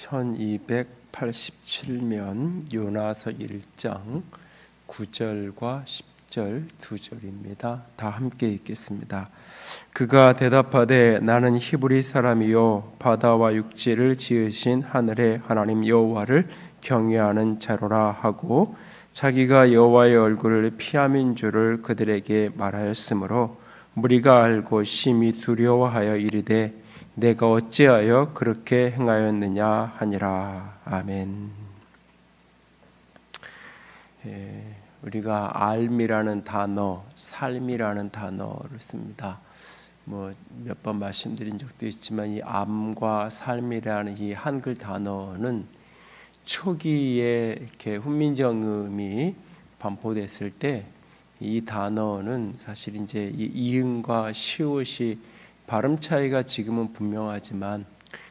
1287면 요나서 1장 9절과 10절 두 절입니다. 다 함께 읽겠습니다. 그가 대답하되 나는 히브리 사람이요 바다와 육지를 지으신 하늘의 하나님 여호와를 경외하는 자로라 하고 자기가 여호와의 얼굴을 피함인 줄을 그들에게 말하였으므로 무리가 알고 심히 두려워하여 이르되 내가 어찌하여 그렇게 행하였느냐 하니라 아멘. 예, 우리가 알미라는 단어, 삶이라는 단어를 씁니다. 뭐 몇 번 말씀드린 적도 있지만 이 암과 삶이라는 이 한글 단어는 초기에 이렇게 훈민정음이 반포됐을 때 이 단어는 사실 이제 이 이응과 시옷이 발음 차이가 지금은 분명하지만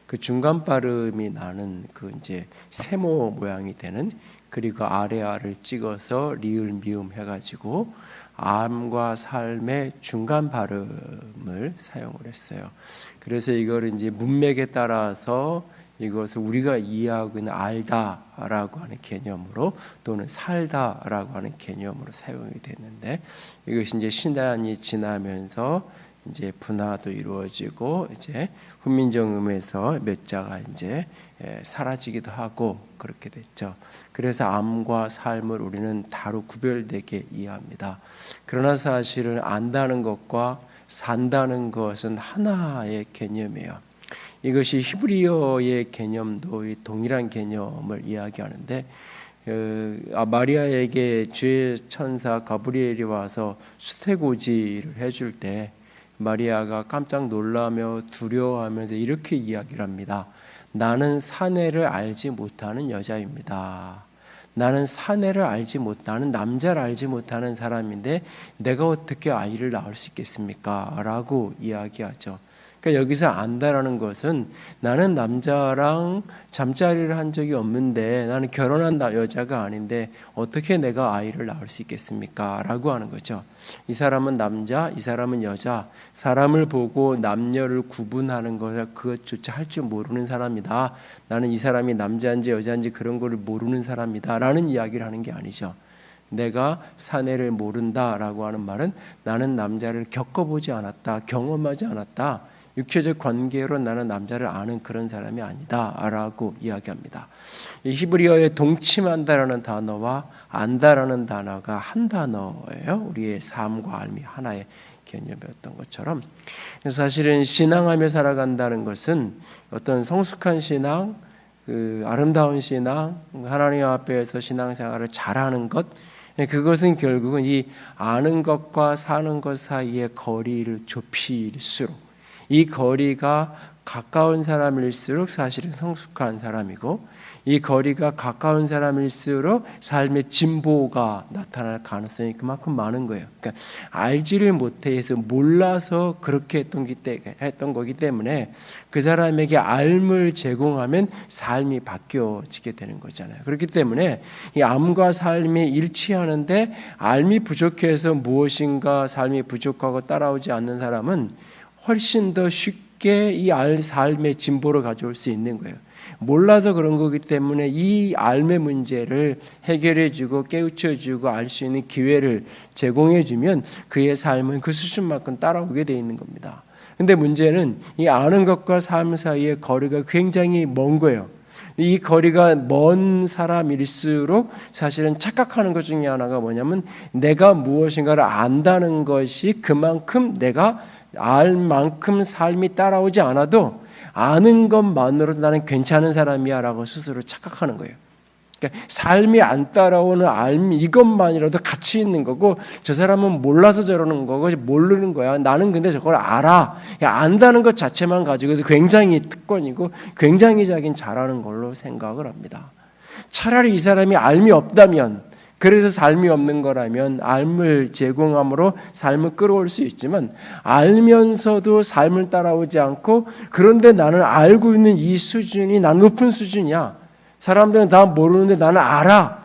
그 중간 발음이 나는 그 이제 세모 모양이 되는 그리고 아래 아를 찍어서 리을 미음 해가지고 암과 삶의 중간 발음을 사용을 했어요. 그래서 이걸 이제 문맥에 따라서 이것을 우리가 이해하고 있는 알다라고 하는 개념으로 또는 살다라고 하는 개념으로 사용이 됐는데 이것이 이제 신단이 지나면서 이제 분화도 이루어지고 이제 훈민정음에서 몇 자가 이제 사라지기도 하고 그렇게 됐죠. 그래서 암과 삶을 우리는 다루 구별되게 이해합니다. 그러나 사실은 안다는 것과 산다는 것은 하나의 개념이에요. 이것이 히브리어의 개념도 동일한 개념을 이야기하는데 어, 마리아에게 주의 천사 가브리엘이 와서 수태고지를 해줄 때 마리아가 깜짝 놀라며 두려워하면서 이렇게 이야기를 합니다. 나는 사내를 알지 못하는 여자입니다. 나는 사내를 알지 못하는 남자를 알지 못하는 사람인데 내가 어떻게 아이를 낳을 수 있겠습니까? 라고 이야기하죠. 그러니까 여기서 안다라는 것은 나는 남자랑 잠자리를 한 적이 없는데 나는 결혼한 여자가 아닌데 어떻게 내가 아이를 낳을 수 있겠습니까? 라고 하는 거죠. 이 사람은 남자, 이 사람은 여자. 사람을 보고 남녀를 구분하는 것을 그것조차 할 줄 모르는 사람이다. 나는 이 사람이 남자인지 여자인지 그런 거를 모르는 사람이다. 라는 이야기를 하는 게 아니죠. 내가 사내를 모른다라고 하는 말은 나는 남자를 겪어보지 않았다, 경험하지 않았다. 육체적 관계로 나는 남자를 아는 그런 사람이 아니다라고 이야기합니다. 히브리어의 동침한다라는 단어와 안다라는 단어가 한 단어예요. 우리의 삶과 삶이 하나의 개념이었던 것처럼 사실은 신앙하며 살아간다는 것은 어떤 성숙한 신앙, 그 아름다운 신앙, 하나님 앞에서 신앙생활을 잘하는 것 그것은 결국은 이 아는 것과 사는 것 사이의 거리를 좁힐수록 이 거리가 가까운 사람일수록 사실은 성숙한 사람이고 이 거리가 가까운 사람일수록 삶의 진보가 나타날 가능성이 그만큼 많은 거예요. 그러니까 알지를 못해서 몰라서 그렇게 했던, 했던 거기 때문에 그 사람에게 알을 제공하면 삶이 바뀌어지게 되는 거잖아요. 그렇기 때문에 이 암과 삶이 일치하는데 알미 부족해서 무엇인가 삶이 부족하고 따라오지 않는 사람은 훨씬 더 쉽게 이 알 삶의 진보를 가져올 수 있는 거예요. 몰라서 그런 거기 때문에 이 알의 문제를 해결해주고 깨우쳐주고 알 수 있는 기회를 제공해주면 그의 삶은 그 수준만큼 따라오게 돼 있는 겁니다. 근데 문제는 이 아는 것과 삶 사이의 거리가 굉장히 먼 거예요. 이 거리가 먼 사람일수록 사실은 착각하는 것 중에 하나가 뭐냐면 내가 무엇인가를 안다는 것이 그만큼 내가 알 만큼 삶이 따라오지 않아도 아는 것만으로도 나는 괜찮은 사람이야라고 스스로 착각하는 거예요. 그러니까 삶이 안 따라오는 알 이것만이라도 가치 있는 거고 저 사람은 몰라서 저러는 거고 모르는 거야. 나는 근데 저걸 알아. 안다는 것 자체만 가지고도 굉장히 특권이고 굉장히 자긴 잘하는 걸로 생각을 합니다. 차라리 이 사람이 알미 없다면 그래서 삶이 없는 거라면 알을 제공함으로 삶을 끌어올 수 있지만 알면서도 삶을 따라오지 않고 그런데 나는 알고 있는 이 수준이 난 높은 수준이야. 사람들은 다 모르는데 나는 알아.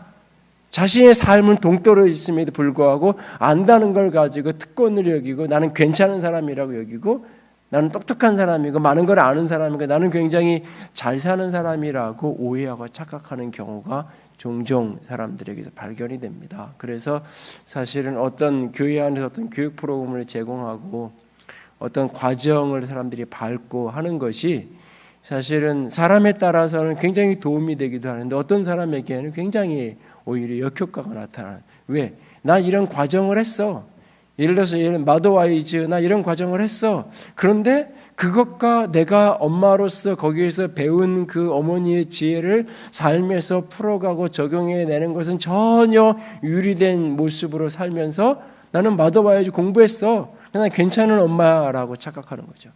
자신의 삶은 동떨어 있음에도 불구하고 안다는 걸 가지고 특권을 여기고 나는 괜찮은 사람이라고 여기고 나는 똑똑한 사람이고 많은 걸 아는 사람이고 나는 굉장히 잘 사는 사람이라고 오해하고 착각하는 경우가 종종 사람들에게서 발견이 됩니다. 그래서 사실은 어떤 교회 안에서 어떤 교육 프로그램을 제공하고 어떤 과정을 사람들이 밟고 하는 것이 사실은 사람에 따라서는 굉장히 도움이 되기도 하는데 어떤 사람에게는 굉장히 오히려 역효과가 나타나는 왜? 나 이런 과정을 했어. 예를 들어서 예를 마더와이즈 나 이런 과정을 했어. 그런데 그것과 내가 엄마로서 거기에서 배운 그 어머니의 지혜를 삶에서 풀어가고 적용해 내는 것은 전혀 유리된 모습으로 살면서 나는 마더와이즈 공부했어. 그냥 괜찮은 엄마라고 착각하는 거죠.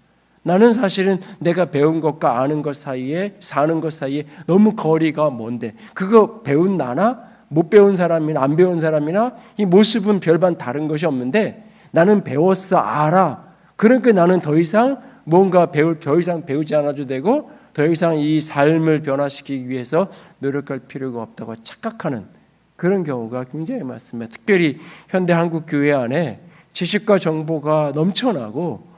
나는 사실은 내가 배운 것과 아는 것 사이에 사는 것 사이에 너무 거리가 먼데 그거 배운 나나 못 배운 사람이나 안 배운 사람이나 이 모습은 별반 다른 것이 없는데 나는 배웠어 알아. 그러니까 나는 더 이상 뭔가 배울 더 이상 배우지 않아도 되고 더 이상 이 삶을 변화시키기 위해서 노력할 필요가 없다고 착각하는 그런 경우가 굉장히 많습니다. 특별히 현대 한국 교회 안에 지식과 정보가 넘쳐나고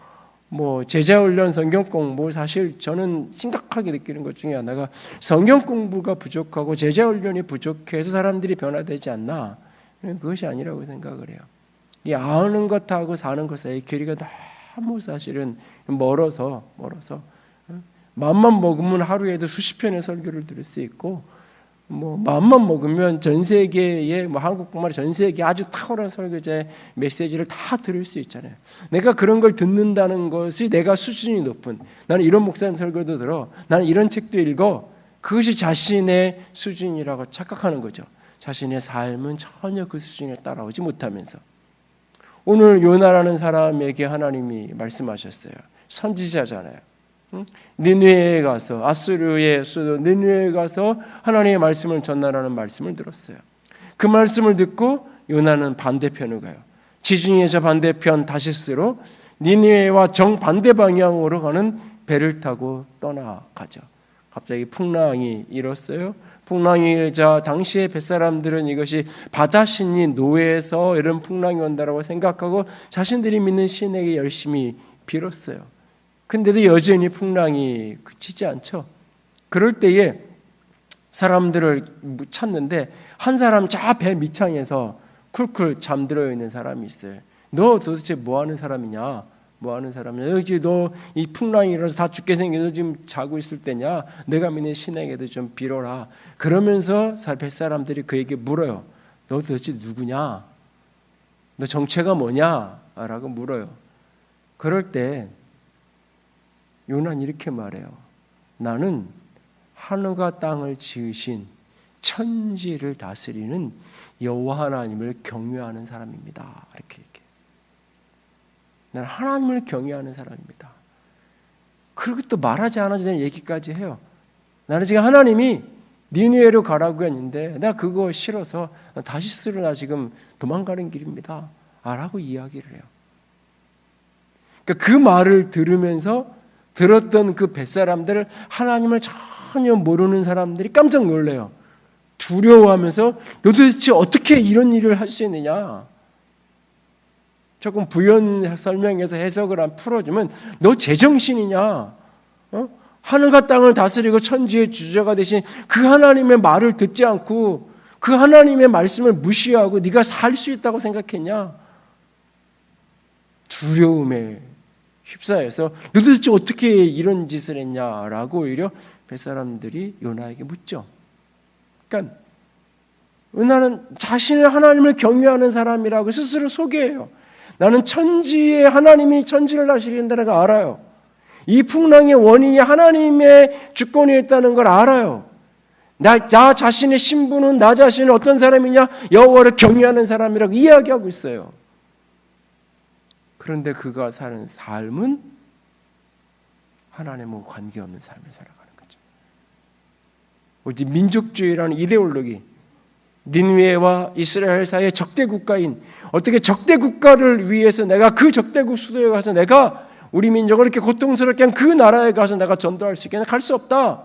뭐 제자 훈련 성경 공부 사실 저는 심각하게 느끼는 것 중에 하나가 성경 공부가 부족하고 제자 훈련이 부족해서 사람들이 변화되지 않나 그것이 아니라고 생각을 해요. 이 아는 것하고 사는 것 사이 거리가 너무 사실은 멀어서 멀어서 마음만 먹으면 하루에도 수십 편의 설교를 들을 수 있고 뭐 마음만 먹으면 전 세계의 뭐 한국뿐만 아니라 전 세계 아주 탁월한 설교자의 메시지를 다 들을 수 있잖아요. 내가 그런 걸 듣는다는 것이 내가 수준이 높은 나는 이런 목사님 설교도 들어 나는 이런 책도 읽어 그것이 자신의 수준이라고 착각하는 거죠. 자신의 삶은 전혀 그 수준에 따라오지 못하면서 오늘 요나라는 사람에게 하나님이 말씀하셨어요. 선지자잖아요. 니누에 가서 아수르의 수도 니누에 가서 하나님의 말씀을 전하라는 말씀을 들었어요. 그 말씀을 듣고 요나는 반대편을 가요. 지중해 저 반대편 다시스로 니누에와 정반대 방향으로 가는 배를 타고 떠나가죠. 갑자기 풍랑이 일었어요. 풍랑이 일자 당시의 뱃사람들은 이것이 바다 신이 노예에서 이런 풍랑이 온다라고 생각하고 자신들이 믿는 신에게 열심히 빌었어요. 근데도 여전히 풍랑이 그치지 않죠. 그럴 때에 사람들을 찾는데 한 사람 저 배 밑창에서 쿨쿨 잠들어 있는 사람이 있어요. 너 도대체 뭐 하는 사람이냐? 뭐 하는 사람이냐? 여기 너 이 풍랑이 일어나서 다 죽게 생겨서 지금 자고 있을 때냐? 내가 믿는 신에게도 좀 빌어라. 그러면서 뱃사람들이 그에게 물어요. 너 도대체 누구냐? 너 정체가 뭐냐? 라고 물어요. 그럴 때 요나는 이렇게 말해요. 나는 하늘과 땅을 지으신 천지를 다스리는 여호와 하나님을 경외하는 사람입니다. 이렇게 얘기해. 나는 하나님을 경외하는 사람입니다. 그리고 또 말하지 않아도 되는 얘기까지 해요. 나는 지금 하나님이 니누에로 가라고 했는데 나 그거 싫어서 다시스로 나 지금 도망가는 길입니다. 라고 이야기를 해요. 그러니까 그 말을 들으면서 들었던 그 뱃사람들 하나님을 전혀 모르는 사람들이 깜짝 놀래요. 두려워하면서 도대체 어떻게 이런 일을 할 수 있느냐? 조금 부연 설명해서 해석을 안 풀어주면 너 제정신이냐? 어? 하늘과 땅을 다스리고 천지의 주자가 되신 그 하나님의 말을 듣지 않고 그 하나님의 말씀을 무시하고 네가 살 수 있다고 생각했냐? 두려움에 휩싸여서 도대체 어떻게 이런 짓을 했냐라고 오히려 뱃사람들이 요나에게 묻죠. 그러니까 요나는 자신을 하나님을 경외하는 사람이라고 스스로 소개해요. 나는 천지에 하나님이 천지를 다스린다는 걸 알아요. 이 풍랑의 원인이 하나님의 주권에 있다는 걸 알아요. 나, 나 자신의 신분은 나 자신은 어떤 사람이냐? 여호와를 경외하는 사람이라고 이야기하고 있어요. 그런데 그가 사는 삶은 하나님과 관계없는 삶을 살아가는 거죠. 오직 민족주의라는 이데올로기, 닌웨와 이스라엘 사이의 적대 국가인 어떻게 적대 국가를 위해서 내가 그 적대 국 수도에 가서 내가 우리 민족을 이렇게 고통스럽게 한 그 나라에 가서 내가 전도할 수 있겠냐? 갈수 없다.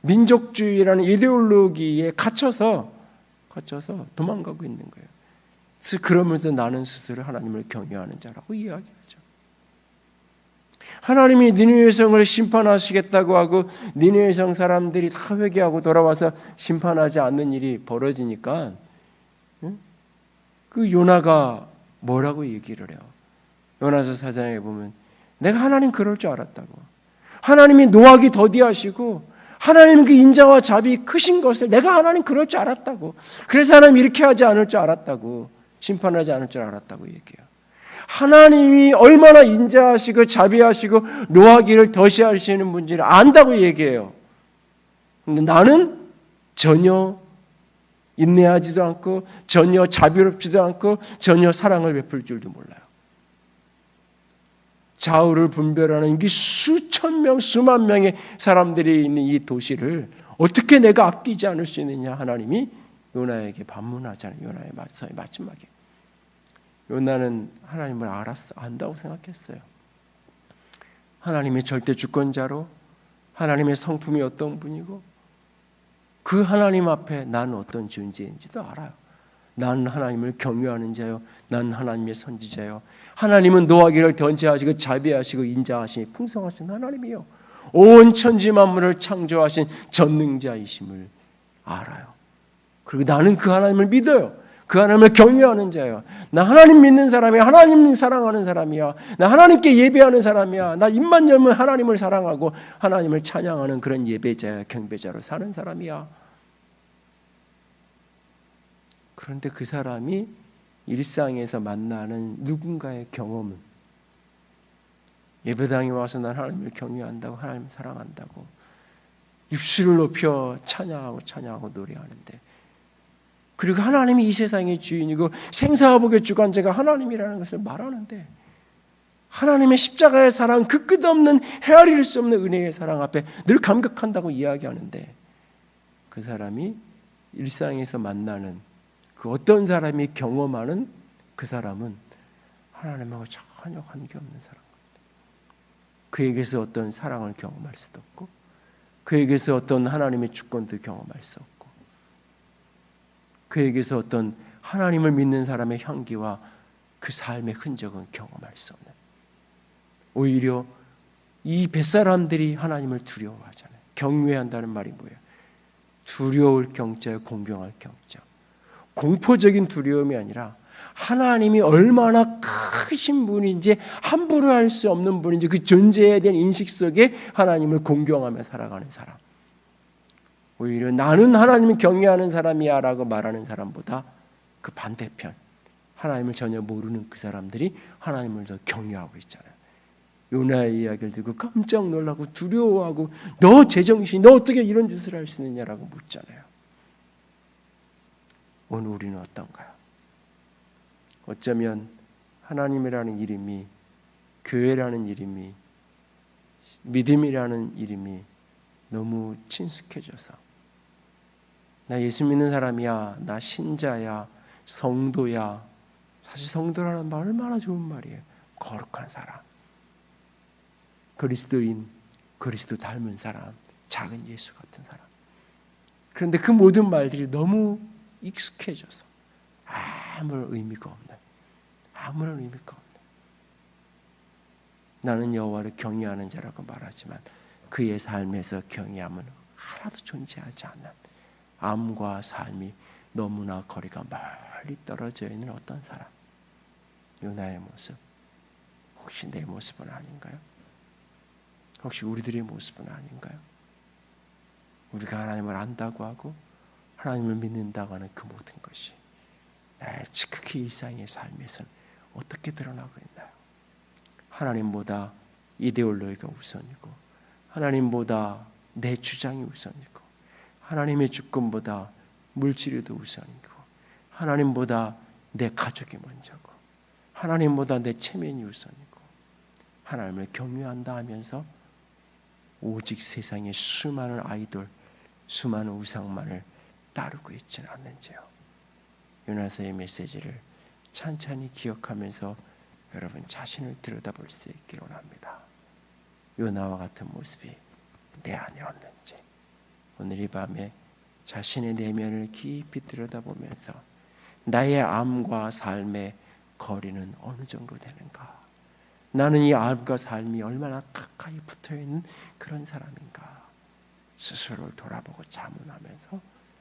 민족주의라는 이데올로기에 갇혀서 갇혀서 도망가고 있는 거예요. 그러면서 나는 스스로 하나님을 경외하는 자라고 이야기하죠. 하나님이 니느웨 성을 심판하시겠다고 하고 니느웨 성 사람들이 다 회개하고 돌아와서 심판하지 않는 일이 벌어지니까 그 요나가 뭐라고 얘기를 해요? 요나서 사장에 보면 내가 하나님 그럴 줄 알았다고. 하나님이 노하기 더디하시고 하나님 그 인자와 자비 크신 것을 내가 하나님 그럴 줄 알았다고. 그래서 하나님 이렇게 하지 않을 줄 알았다고. 심판하지 않을 줄 알았다고 얘기해요. 하나님이 얼마나 인자하시고 자비하시고 노하기를 더시하시는 분지를 안다고 얘기해요. 근데 나는 전혀 인내하지도 않고 전혀 자비롭지도 않고 전혀 사랑을 베풀 줄도 몰라요. 좌우를 분별하는 이 수천 명, 수만 명의 사람들이 있는 이 도시를 어떻게 내가 아끼지 않을 수 있느냐 하나님이 요나에게 반문하잖아요. 요나의 마지막에. 요나는 하나님을 알았어, 안다고 생각했어요. 하나님의 절대 주권자로 하나님의 성품이 어떤 분이고 그 하나님 앞에 나는 어떤 존재인지도 알아요. 난 하나님을 경외하는 자요. 난 하나님의 선지자요. 하나님은 노하기를 던지하시고 자비하시고 인자하시니 풍성하신 하나님이요. 온 천지 만물을 창조하신 전능자이심을 알아요. 그리고 나는 그 하나님을 믿어요. 그 하나님을 경외하는 자예요. 나 하나님 믿는 사람이야. 하나님 사랑하는 사람이야. 나 하나님께 예배하는 사람이야. 나 입만 열면 하나님을 사랑하고 하나님을 찬양하는 그런 예배자야, 경배자로 사는 사람이야. 그런데 그 사람이 일상에서 만나는 누군가의 경험은 예배당에 와서 난 하나님을 경외한다고 하나님을 사랑한다고 입술을 높여 찬양하고 찬양하고 노래하는데 그리고 하나님이 이 세상의 주인이고 생사화복의 주관자가 하나님이라는 것을 말하는데 하나님의 십자가의 사랑 그 끝없는 헤아릴 수 없는 은혜의 사랑 앞에 늘 감격한다고 이야기하는데 그 사람이 일상에서 만나는 그 어떤 사람이 경험하는 그 사람은 하나님하고 전혀 관계없는 사람. 그에게서 어떤 사랑을 경험할 수도 없고, 그에게서 어떤 하나님의 주권도 경험할 수 없고, 그에게서 어떤 하나님을 믿는 사람의 향기와 그 삶의 흔적은 경험할 수 없는. 오히려 이 뱃사람들이 하나님을 두려워하잖아요. 경외한다는 말이 뭐예요? 두려울 경자, 공경할 경자. 공포적인 두려움이 아니라 하나님이 얼마나 크신 분인지 함부로 할 수 없는 분인지 그 존재에 대한 인식 속에 하나님을 공경하며 살아가는 사람. 오히려 나는 하나님을 경외하는 사람이야라고 말하는 사람보다 그 반대편 하나님을 전혀 모르는 그 사람들이 하나님을 더 경외하고 있잖아요. 요나의 이야기를 듣고 깜짝 놀라고 두려워하고 너 제정신 너 어떻게 이런 짓을 할 수 있느냐라고 묻잖아요. 오늘 우리는 어떤가요? 어쩌면 하나님이라는 이름이 교회라는 이름이 믿음이라는 이름이 너무 친숙해져서 나 예수 믿는 사람이야, 나 신자야, 성도야. 사실 성도라는 말 얼마나 좋은 말이에요. 거룩한 사람, 그리스도인, 그리스도 닮은 사람, 작은 예수 같은 사람. 그런데 그 모든 말들이 너무 익숙해져서 아무런 의미가 없는 아무런 의미가 없는 나는 여호와를 경외하는 자라고 말하지만 그의 삶에서 경외함은 하나도 존재하지 않는 암과 삶이 너무나 거리가 멀리 떨어져 있는 어떤 사람 요나의 모습 혹시 내 모습은 아닌가요? 혹시 우리들의 모습은 아닌가요? 우리가 하나님을 안다고 하고 하나님을 믿는다고 하는 그 모든 것이 나의 지극히 일상의 삶에서는 어떻게 드러나고 있나요? 하나님보다 이데올로기가 우선이고 하나님보다 내 주장이 우선이고 하나님의 주권보다 물질이도 우선이고 하나님보다 내 가족이 먼저고 하나님보다 내 체면이 우선이고 하나님을 경외한다 하면서 오직 세상의 수많은 아이돌 수많은 우상만을 따르고 있지는 않는지요. 요나서의 메시지를 찬찬히 기억하면서 여러분 자신을 들여다볼 수 있기를 원합니다. 요나와 같은 모습이 내 안에 없는지 오늘 이 밤에 자신의 내면을 깊이 들여다보면서 나의 암과 삶의 거리는 어느 정도 되는가? 나는 이 암과 삶이 얼마나 가까이 붙어 있는 그런 사람인가 스스로를 돌아보고 자문하면서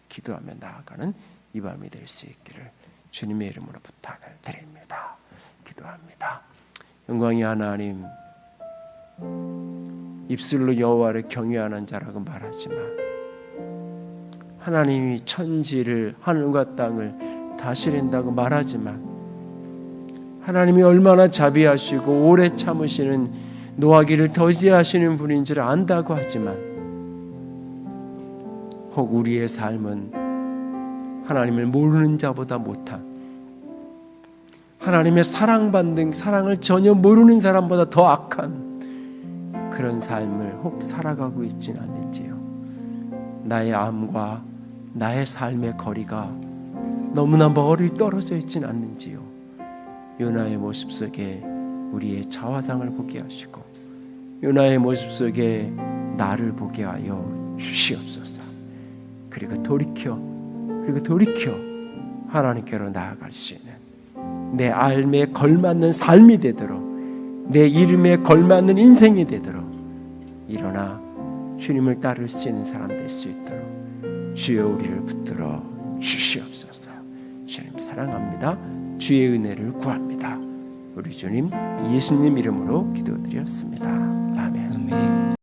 기도하며 나아가는 이 밤이 될 수 있기를 주님의 이름으로 부탁을 드립니다. 기도합니다. 영광이 하나님 입술로 여호와를 경외하는 자라고 말하지만 하나님이 천지를 하늘과 땅을 다스린다고 말하지만 하나님이 얼마나 자비하시고 오래 참으시는 노하기를 더지하시는 분인 줄 안다고 하지만 혹 우리의 삶은 하나님을 모르는 자보다 못한 하나님의 사랑받는 사랑을 전혀 모르는 사람보다 더 악한 그런 삶을 혹 살아가고 있지는 않는지요. 나의 암과 나의 삶의 거리가 너무나 멀리 떨어져 있지는 않는지요. 요나의 모습 속에 우리의 자화상을 보게 하시고 요나의 모습 속에 나를 보게 하여 주시옵소서. 그리고 돌이켜 그리고 돌이켜 하나님께로 나아갈 수 있는 내 삶에 걸맞는 삶이 되도록 내 이름에 걸맞는 인생이 되도록 일어나 주님을 따를 수 있는 사람 될 수 있도록 주여 우리를 붙들어 주시옵소서. 주님 사랑합니다. 주의 은혜를 구합니다. 우리 주님 예수님 이름으로 기도드렸습니다. 아멘.